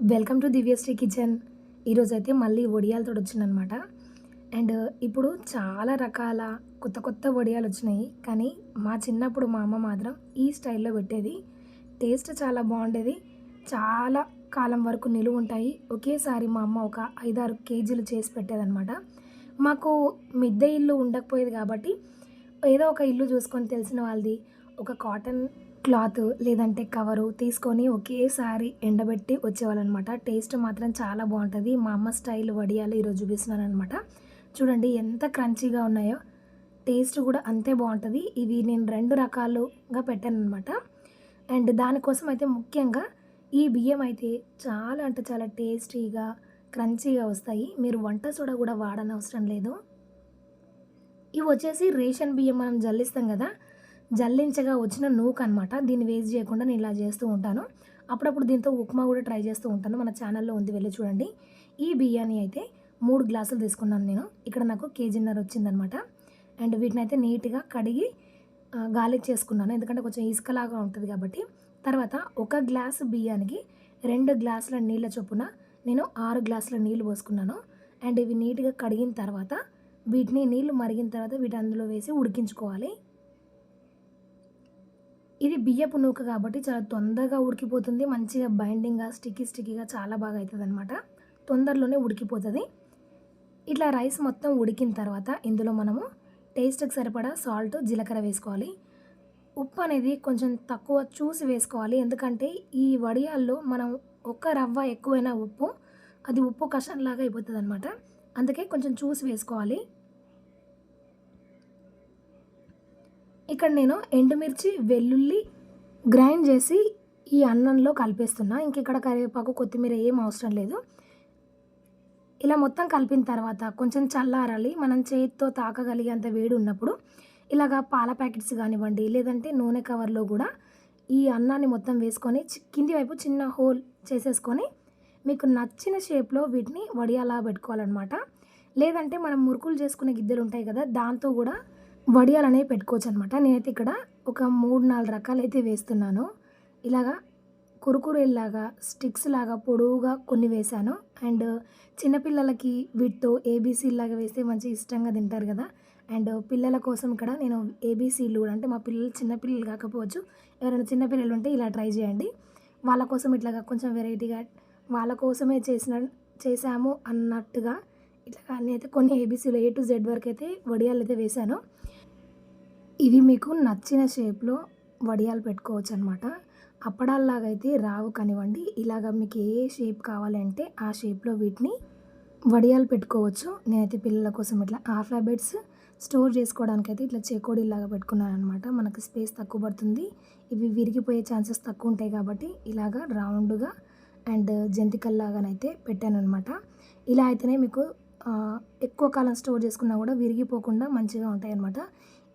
Welcome to Divyasri kitchen. ఈరోజు అయితే మళ్ళీ వడియాలతో వచ్చిందనమాట అండ్ ఇప్పుడు చాలా రకాల కొత్త కొత్త వడియాలు వచ్చినాయి. కానీ మా చిన్నప్పుడు మా అమ్మ మాత్రం ఈ స్టైల్లో పెట్టేది. టేస్ట్ చాలా బాగుండేది. చాలా కాలం వరకు నిలువ ఉంటాయి. ఒకేసారి మా అమ్మ ఒక ఐదారు కేజీలు చేసి పెట్టేదనమాట. మాకు మిద్దె ఇల్లు ఉండకపోయేది కాబట్టి ఏదో ఒక ఇల్లు చూసుకొని తెలిసిన వాళ్ళది. ఒక కాటన్ క్లాత్ లేదంటే కవరు తీసుకొని ఒకేసారి ఎండబెట్టి వచ్చేవాళ్ళనమాట. టేస్ట్ మాత్రం చాలా బాగుంటుంది. మా అమ్మ స్టైల్ వడియాలు ఈరోజు చూపిస్తున్నానమాట అనమాట చూడండి ఎంత క్రంచీగా ఉన్నాయో. టేస్ట్ కూడా అంతే బాగుంటుంది. ఇవి నేను రెండు రకాలుగా పెట్టాను అనమాట అండ్ దానికోసం అయితే ముఖ్యంగా ఈ బియ్యం అయితే చాలా అంటే చాలా టేస్టీగా క్రంచీగా వస్తాయి. మీరు వంట సోడా కూడా వాడనవసరం లేదు. ఇవి వచ్చేసి రేషన్ బియ్యం మనం జల్లిస్తాం కదా. జల్లించగా వచ్చిన నూక్ అనమాట దీన్ని వేస్ట్ చేయకుండా నేను ఇలా చేస్తూ ఉంటాను. అప్పుడప్పుడు దీంతో ఉప్మా కూడా ట్రై చేస్తూ ఉంటాను. మన ఛానల్లో ఉంది వెళ్ళి చూడండి. ఈ బియ్యాన్ని అయితే మూడు గ్లాసులు తీసుకున్నాను నేను. ఇక్కడ నాకు కేజీన్నర వచ్చిందనమాట అండ్ వీటిని అయితే నీట్గా కడిగి గాలికి చేసుకున్నాను. ఎందుకంటే కొంచెం ఇసుకలాగా ఉంటుంది కాబట్టి. తర్వాత ఒక గ్లాసు బియ్యానికి రెండు గ్లాసుల నీళ్ళ చొప్పున నేను ఆరు గ్లాసుల నీళ్ళు పోసుకున్నాను. అండ్ ఇవి నీట్గా కడిగిన తర్వాత వీటిని నీళ్ళు మరిగిన తర్వాత వీటి అందులో వేసి ఉడికించుకోవాలి. ఇది బియ్యపు నూక కాబట్టి చాలా తొందరగా ఉడికిపోతుంది. మంచిగా బైండింగ్గా స్టిక్కీ స్టిక్కీగా చాలా బాగా అవుతుంది అనమాట తొందరలోనే ఉడికిపోతుంది. ఇట్లా రైస్ మొత్తం ఉడికిన తర్వాత ఇందులో మనము టేస్ట్కి సరిపడా సాల్ట్ జీలకర్ర వేసుకోవాలి. ఉప్పు అనేది కొంచెం తక్కువ చూసి వేసుకోవాలి. ఎందుకంటే ఈ వడియాల్లో మనం ఒక్క రవ్వ ఎక్కువైనా ఉప్పు అది ఉప్పు కషంలాగా అయిపోతుంది అనమాట అందుకే కొంచెం చూసి వేసుకోవాలి. ఇక్కడ నేను ఎండుమిర్చి వెల్లుల్లి గ్రైండ్ చేసి ఈ అన్నంలో కలిపేస్తున్నా. ఇంక ఇక్కడ కరివేపాకు కొత్తిమీర ఏం అవసరం లేదు. ఇలా మొత్తం కలిపిన తర్వాత కొంచెం చల్లారాలి. మనం చేతితో తాకగలిగేంత వేడి ఉన్నప్పుడు ఇలాగా పాల ప్యాకెట్స్ కానివ్వండి లేదంటే నూనె కవర్లో కూడా ఈ అన్నాన్ని మొత్తం వేసుకొని కింది వైపు చిన్న హోల్ చేసేసుకొని మీకు నచ్చిన షేప్లో వీటిని వడియాలా పెట్టుకోవాలన్నమాట. లేదంటే మనం మురుకులు చేసుకునే గిద్దెలు ఉంటాయి కదా దాంతో కూడా వడియాలు అనేవి పెట్టుకోవచ్చు అనమాట నేనైతే ఇక్కడ ఒక మూడు నాలుగు రకాలు అయితే వేస్తున్నాను. ఇలాగా కురుకురేలాగా స్టిక్స్ లాగా పొడవుగా కొన్ని వేశాను. అండ్ చిన్నపిల్లలకి వీటితో ఏబీసీ లాగా వేస్తే మంచి ఇష్టంగా తింటారు కదా. అండ్ పిల్లల కోసం ఇక్కడ నేను ఏబీసీలు కూడా అంటే మా పిల్లలు చిన్నపిల్లలు కాకపోవచ్చు ఎవరైనా చిన్నపిల్లలు ఉంటే ఇలా ట్రై చేయండి. వాళ్ళ కోసం ఇట్లాగా కొంచెం వెరైటీగా వాళ్ళ కోసమే చేసిన చేశాము అన్నట్టుగా ఇట్లా నేనైతే కొన్ని ఏబీసీలు ఏ టు జెడ్ వరకు అయితే వడియాలు అయితే వేశాను. ఇవి మీకు నచ్చిన షేప్లో వడియాలు పెట్టుకోవచ్చు అనమాట అప్పడాల్లాగా అయితే రావు కానివ్వండి ఇలాగ మీకు ఏ షేప్ కావాలంటే ఆ షేప్లో వీటిని వడియాలు పెట్టుకోవచ్చు. నేనైతే పిల్లల కోసం ఇట్లా ఆల్ఫాబెట్స్ స్టోర్ చేసుకోవడానికి అయితే ఇట్లా చెకోడీలాగా పెట్టుకున్నాను అనమాట మనకు స్పేస్ తక్కువ పడుతుంది. ఇవి విరిగిపోయే ఛాన్సెస్ తక్కువ ఉంటాయి కాబట్టి ఇలాగా రౌండ్గా అండ్ జంతికల్లాగానైతే పెట్టాను అనమాట ఇలా అయితేనే మీకు ఎక్కువ కాలం స్టోర్ చేసుకున్నా కూడా విరిగిపోకుండా మంచిగా ఉంటాయి అనమాట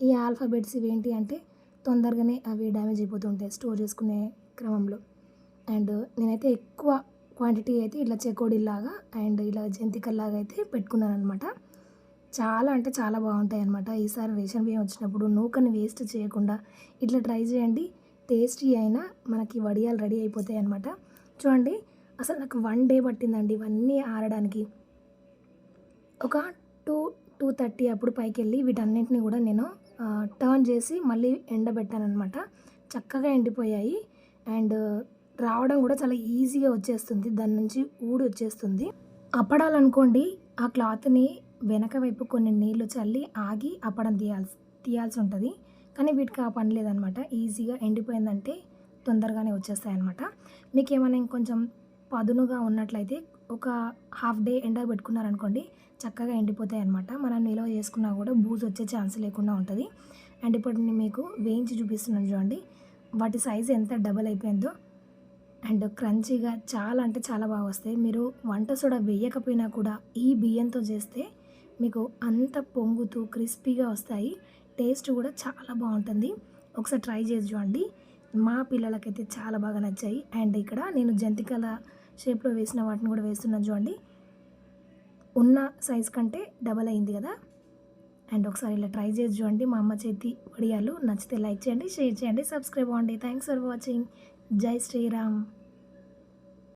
ఈ ఆల్ఫాబెట్స్ ఏంటి అంటే తొందరగానే అవి డ్యామేజ్ అయిపోతుంటాయి స్టోర్ చేసుకునే క్రమంలో. అండ్ నేనైతే ఎక్కువ క్వాంటిటీ అయితే ఇట్లా చెకోడీలాగా అండ్ ఇలా జంతికల్లాగా అయితే పెట్టుకున్నాను అనమాట చాలా అంటే చాలా బాగుంటాయి అనమాట ఈసారి రేషన్ బియ్యం వచ్చినప్పుడు నూకని వేస్ట్ చేయకుండా ఇట్లా ట్రై చేయండి. టేస్టీ అయినా మనకి వడియాలు రెడీ అయిపోతాయి అనమాట చూడండి అసలు నాకు వన్ డే పట్టిందండి ఇవన్నీ ఆరడానికి. ఒక టూ టూ థర్టీ అప్పుడు పైకి వెళ్ళి వీటన్నింటినీ కూడా నేను టర్న్ చేసి మళ్ళీ ఎండబెట్టాను అనమాట చక్కగా ఎండిపోయాయి. అండ్ రావడం కూడా చాలా ఈజీగా వచ్చేస్తుంది. దాని నుంచి ఊడి వచ్చేస్తుంది. అప్పడాలనుకోండి ఆ క్లాత్ని వెనక వైపు కొన్ని నీళ్ళు చల్లి ఆగి అప్పడం తీయాల్సి తీయాల్సి ఉంటుంది. కానీ వీటికి ఆ పని లేదనమాట ఈజీగా ఎండిపోయిందంటే తొందరగానే వచ్చేస్తాయి అనమాట మీకు ఏమైనా ఇంకొంచెం పదునుగా ఉన్నట్లయితే ఒక హాఫ్ డే ఎండ పెట్టుకున్నారనుకోండి చక్కగా ఎండిపోతాయి అనమాట మనం నిల్వ చేసుకున్నా కూడా బూజు వచ్చే ఛాన్స్ లేకుండా ఉంటుంది. అండ్ ఇప్పుడు నేను మీకు వేయించి చూపిస్తున్నాను చూడండి. వాటి సైజు ఎంత డబల్ అయిపోయిందో. అండ్ క్రంచీగా చాలా అంటే చాలా బాగా వస్తాయి. మీరు వంట సోడా వేయకపోయినా కూడా ఈ బియ్యంతో చేస్తే మీకు అంత పొంగుతూ క్రిస్పీగా వస్తాయి. టేస్ట్ కూడా చాలా బాగుంటుంది. ఒకసారి ట్రై చేసి చూడండి. మా పిల్లలకైతే చాలా బాగా నచ్చాయి. అండ్ ఇక్కడ నేను జంతికల షేప్లో వేసిన వాటిని కూడా వేస్తున్నాను చూడండి. ఉన్న సైజ్ కంటే డబల్ అయింది కదా. అండ్ ఒకసారి ఇలా ట్రై చేసి చూడండి. మా అమ్మ చేతి వడియాలు నచ్చితే లైక్ చేయండి షేర్ చేయండి సబ్స్క్రైబ్ అవ్వండి. థ్యాంక్స్ ఫర్ వాచింగ్ జై శ్రీరామ్.